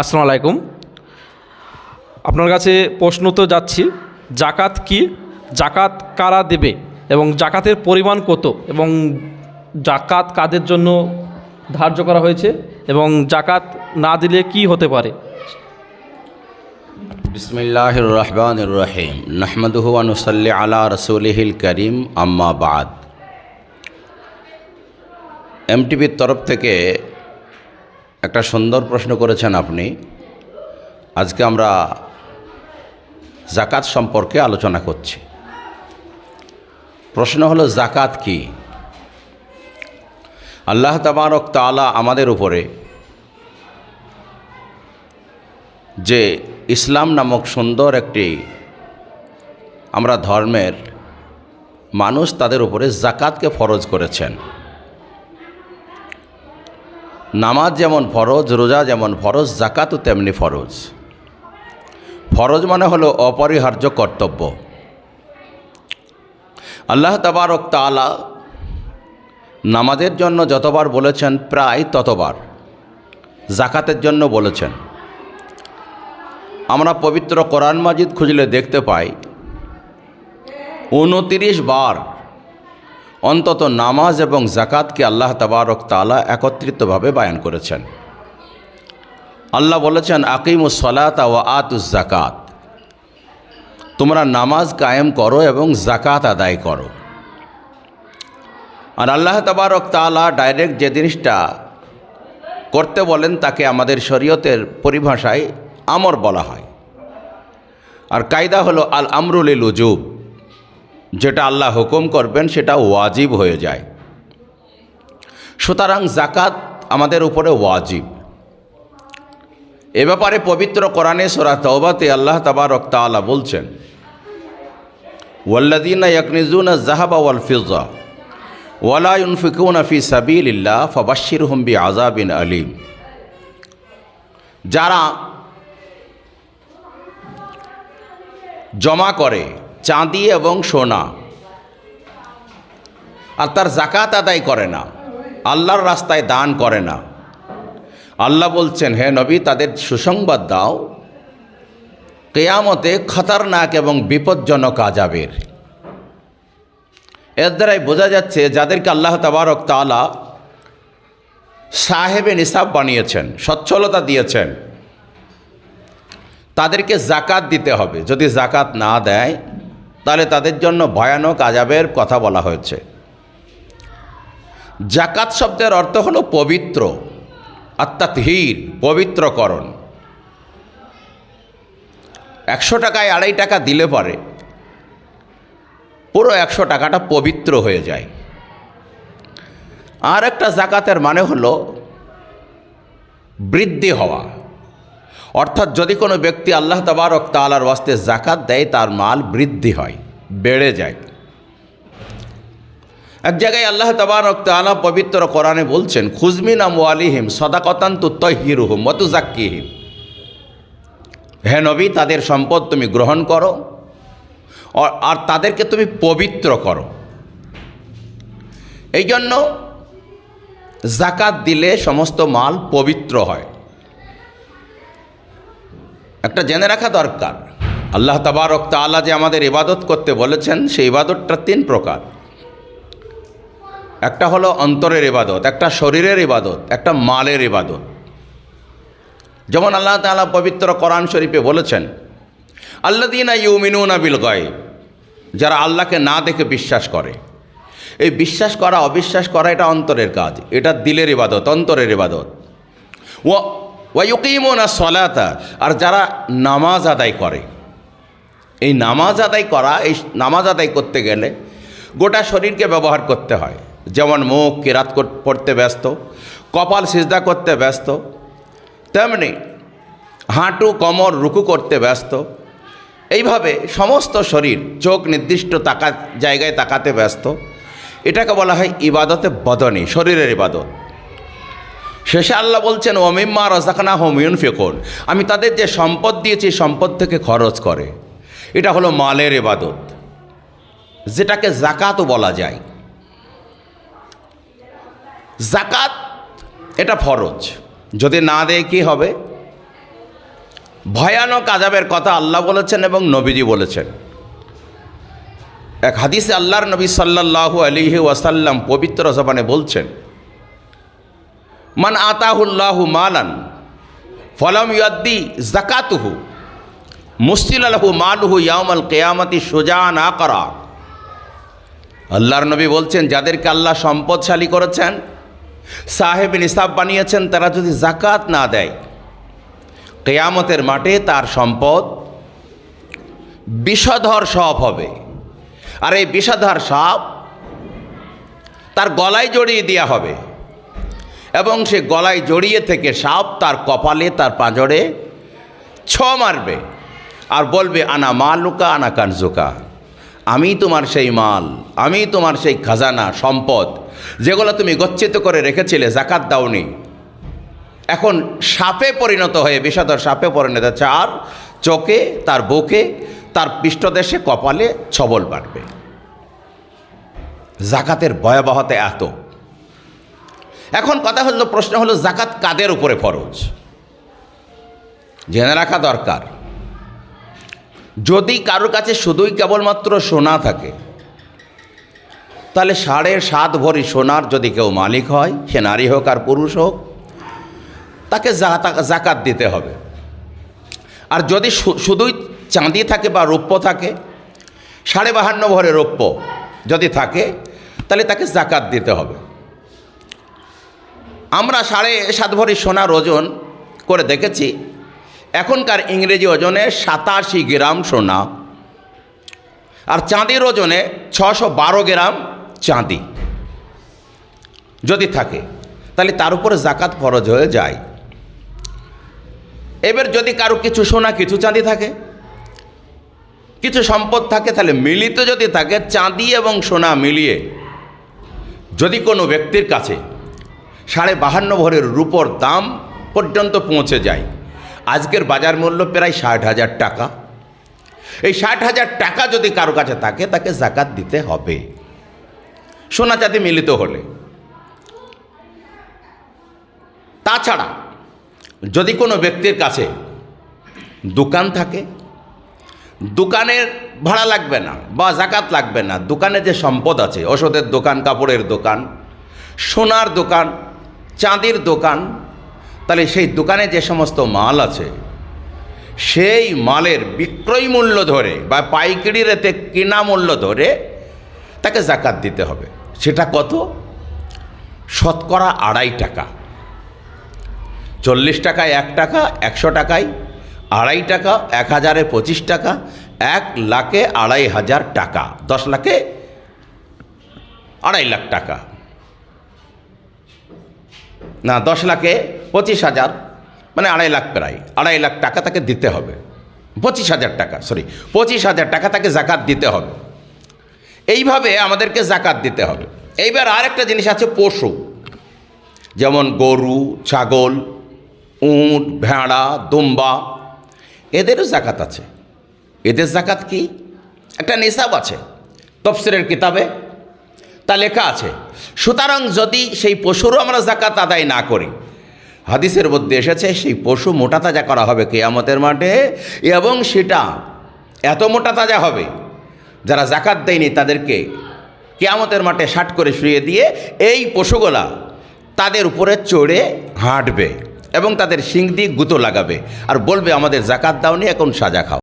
আসসালামু আলাইকুম। আপনার কাছে প্রশ্ন তো যাচ্ছি, জাকাত কি? জাকাত কারা দেবে এবং জাকাতের পরিমাণ কত এবং জাকাত কাদের জন্য ধার্য করা হয়েছে এবং জাকাত না দিলে কি হতে পারে? বিসমিল্লাহ রহমান রহিম। নহমদুহু আনুসল্লি আলা রসুলহিল করিম, আম্মা বাদ। এমটিভির তরফ থেকে একটা সুন্দর প্রশ্ন করেছেন আপনি। আজকে আমরা জাকাত সম্পর্কে আলোচনা করছি। প্রশ্ন হলো, জাকাত কি? আল্লাহ তাবারক তালা আমাদের উপরে যে ইসলাম নামক সুন্দর একটি আমরা ধর্মের মানুষ তাদের উপরে জাকাতকে ফরজ করেছেন। নামাজ যেমন ফরজ, রোজা যেমন ফরজ, জাকাতও তেমনি ফরজ। ফরজ মানে হলো অপরিহার্য কর্তব্য। আল্লাহ তাবারক তালা নামাজের জন্য যতবার বলেছেন, প্রায় ততবার জাকাতের জন্য বলেছেন। আমরা পবিত্র কোরআন মাজিদ খুঁজলে দেখতে পাই, উনতিরিশ বার অন্তত নামাজ এবং জাকাতকে আল্লাহ তাবারক তালা একত্রিতভাবে বায়ান করেছেন। আল্লাহ বলেছেন সলাত ও আতুস জাকাত তোমরা নামাজ কায়েম করো এবং জাকাত আদায় করো। আর আল্লাহ তাবারক তালা ডাইরেক্ট যে জিনিসটা করতে বলেন, তাকে আমাদের শরীয়তের পরিভাষায় আমর বলা হয়। আর কায়দা হলো আল আমরুল উজুব যেটা আল্লাহ হুকুম করবেন, সেটা ওয়াজিব হয়ে যায়। সুতরাং জাকাত আমাদের উপরে ওয়াজিব। এ ব্যাপারে পবিত্র কোরআনে সোরা তওবাতে আল্লাহ তাবারক তাআলা বলছেন ওয়াল্লাদিনা ইয়াকনিজুনা জাহাবা ওয়াল ফিজা ওয়ালা ইউনফিকুনা ফি সাবিলিল্লাহ ফাবাশশিরহুম বিআযাবিন আলিম। যারা জমা করে চাঁদি এবং সোনা। আর তার জাকাত আদায় করে না। আল্লাহর রাস্তায় দান করে না। আল্লাহ বলছেন, হে নবী, তাদের সুসংবাদ দাও। কেয়ামতে খতরনাক এবং বিপজ্জনক আজাবের এর দ্বারাই বোঝা যাচ্ছে, যাদেরকে আল্লাহ তাবারক তালা সাহেবে নিসাব বানিয়েছেন, সচ্ছলতা দিয়েছেন, তাদেরকে জাকাত দিতে হবে। যদি জাকাত না দেয় তাহলে তাদের জন্য ভয়ানক আজাবের কথা বলা হয়েছে। জাকাত শব্দের অর্থ হলো পবিত্র অর্থাৎ হীর পবিত্রকরণ। একশো টাকায় আড়াই টাকা দিলে পরে পুরো একশো টাকাটা পবিত্র হয়ে যায়। আর একটা জাকাতের মানে হলো বৃদ্ধি হওয়া। অর্থাৎ যদি কোনো ব্যক্তি আল্লাহ তাবারক তালার ওয়াস্তে জাকাত দেয়, তার মাল বৃদ্ধি হয়, বেড়ে যায়। এক জায়গায় আল্লাহ তাবারক তালা পবিত্র কোরআনে বলছেন খুজমিন আম আলিহিম সদাকতান তু তহিরুহুম মতু জাক্কিহিম হে নবী, তাদের সম্পদ তুমি গ্রহণ করো আর তাদেরকে তুমি পবিত্র করো। এই জন্য জাকাত দিলে সমস্ত মাল পবিত্র হয়। একটা জেনে রাখা দরকার। আল্লাহ তাবারক তালা যে আমাদের ইবাদত করতে বলেছেন, সেই ইবাদতটা তিন প্রকার। একটা হলো অন্তরের ইবাদত, একটা শরীরের ইবাদত, একটা মালের ইবাদত। যেমন আল্লাহ তালা পবিত্র কোরআন শরীফে বলেছেন আল্লাদিনা ইউমিনুনা বিল গয় যারা আল্লাহকে না দেখে বিশ্বাস করে। এই বিশ্বাস করা, অবিশ্বাস করা এটা অন্তরের কাজ, এটা দিলের ইবাদত, অন্তরের ইবাদত। ও ওয়ুকিমোনা সলাতা, আর যারা নামাজ আদায় করে। এই নামাজ আদায় করা, এই নামাজ আদায় করতে গেলে গোটা শরীরকে ব্যবহার করতে হয়। যেমন মুখ, কিরাত পড়তে ব্যস্ত, কপাল সিজদা করতে ব্যস্ত, তেমনি হাঁটু, কমর, রুকু করতে ব্যস্ত। এইভাবে সমস্ত শরীর, চোখ নির্দিষ্ট তাকা, জায়গায় তাকাতে ব্যস্ত। এটাকে বলা হয় ইবাদতে বদনী, শরীরের ইবাদত। শেষে আল্লাহ বলছেন ওমিম্মা রজাকানা হোমিউন ফেকুন আমি তাদের যে সম্পদ দিয়েছি সম্পদ থেকে খরচ করে। এটা হলো মালের এবাদত যেটাকে জাকাতও বলা যায়। জাকাত এটা ফরজ। যদি না দেয়, কি হবে? ভয়ানক আজাবের কথা আল্লাহ বলেছেন এবং নবীজি বলেছেন। এক হাদিসে আল্লাহর নবী সাল্লাল্লাহু আলিহি ওয়াসাল্লাম পবিত্র জবানে বলছেন মান আতাহুল্লাহু মালান, ফলম ইয়াদ্দি জাকাতুহু মুস্তিল আলহু মালহু ইয়ামাল কেয়ামতি সোজা না করা আল্লাহর নবী বলছেন, যাদেরকে আল্লাহ সম্পদশালী করেছেন, সাহেব নিসাব বানিয়েছেন, তারা যদি জাকাত না দেয়, কেয়ামতের মাঠে তার সম্পদ বিষধর সাপ হবে। আর এই বিষধর সাপ তার গলায় জড়িয়ে দেওয়া হবে। এবং সে গলায় জড়িয়ে থেকে সাপ তার কপালে, তার পাঁজরে ছ মারবে আর বলবে, আনা মালুকা, আনা কানজুকা। আমি তোমার সেই মাল, আমি তোমার সেই খাজানা, সম্পদ, যেগুলো তুমি গচ্ছিত করে রেখেছিলে, জাকাত দাওনি। এখন সাপে পরিণত হয়ে, বিষাদর সাপে পরিণত হচ্ছে আর চোখে, তার বুকে, তার পৃষ্ঠদেশে কপালে ছবল বাড়বে জাকাতের ভয়াবহতা এত। এখন কথা হলো, প্রশ্ন হলো, জাকাত কাদের উপরে ফরজ? জেনে রাখা দরকার। যদি কারোর কাছে শুধুই কেবলমাত্র সোনা থাকে, তাহলে সাড়ে সাত ভরি সোনার যদি কেউ মালিক হয়, সে নারী হোক আর পুরুষ হোক, তাকে জাকাত দিতে হবে। আর যদি শুধুই চাঁদি থাকে বা রৌপ্য থাকে, সাড়ে বাহান্ন ভরে রৌপ্য যদি থাকে, তাহলে তাকে জাকাত দিতে হবে। আমরা সাড়ে সাত ভরি সোনার ওজন করে দেখেছি। এখনকার ইংরেজি ওজনে সাতাশি গ্রাম সোনা। আর চাঁদির ওজনে ছশো বারো গ্রাম চাঁদি। যদি থাকে, তাহলে তার উপরে জাকাত ফরজ হয়ে যায়। এবার যদি কারও কিছু সোনা, কিছু চাঁদি থাকে, কিছু সম্পদ থাকে, তাহলে মিলিত যদি থাকে, চাঁদি এবং সোনা মিলিয়ে যদি কোনো ব্যক্তির কাছে সাড়ে বাহান্ন ভরের রূপর দাম পর্যন্ত পৌঁছে যায়। আজকের বাজার মূল্য প্রায় ষাট হাজার টাকা। এই ষাট হাজার টাকা যদি কারও কাছে থাকে, তাকে জাকাত দিতে হবে। সোনা চাঁদি মিলিত হলে। তাছাড়া যদি কোনো ব্যক্তির কাছে দোকান থাকে, দোকানের ভাড়া লাগবে না বা জাকাত লাগবে না, দোকানে যে সম্পদ আছে, ওষুধের দোকান, কাপড়ের দোকান, সোনার দোকান চাঁদির দোকান, তাহলে সেই দোকানে যে সমস্ত মাল আছে, সেই মালের বিক্রয় মূল্য ধরে বা পাইকারি রেতে কেনা মূল্য ধরে তাকে জাকাত দিতে হবে। সেটা কত? শতকরা আড়াই টাকা। চল্লিশ টাকায় এক টাকা, একশো টাকায় আড়াই টাকা, এক হাজারে পঁচিশ টাকা, এক লাখে আড়াই হাজার টাকা, দশ লাখে আড়াই লাখ টাকা। না, দশ লাখে পঁচিশ হাজার মানে আড়াই লাখ প্রায়, আড়াই লাখ টাকা তাকে দিতে হবে। পঁচিশ হাজার টাকা সরি পঁচিশ হাজার টাকা তাকে জাকাত দিতে হবে। এইভাবে আমাদেরকে জাকাত দিতে হবে। এইবার আরেকটা জিনিস আছে পশু। যেমন গরু, ছাগল, উট, ভেড়া, দুম্বা, এদেরও জাকাত আছে। এদের জাকাত কি? একটা নিসাব আছে, তফসিরের কিতাবে, তা লেখা আছে। সুতরাং যদি সেই পশুরও আমরা জাকাত আদায় না করি, হাদিসের মধ্যে এসেছে, সেই পশু মোটা তাজা করা হবে কেয়ামতের মাঠে, এবং সেটা এত মোটা তাজা হবে, যারা জাকাত দেয়নি তাদেরকে কেয়ামতের মাঠে ষাট করে শুয়ে দিয়ে এই পশুগুলা তাদের উপরে চড়ে হাঁটবে এবং তাদের শিং দিয়ে গুঁতো লাগাবে, আর বলবে, আমাদের জাকাত দাওনি, এখন সাজা খাও।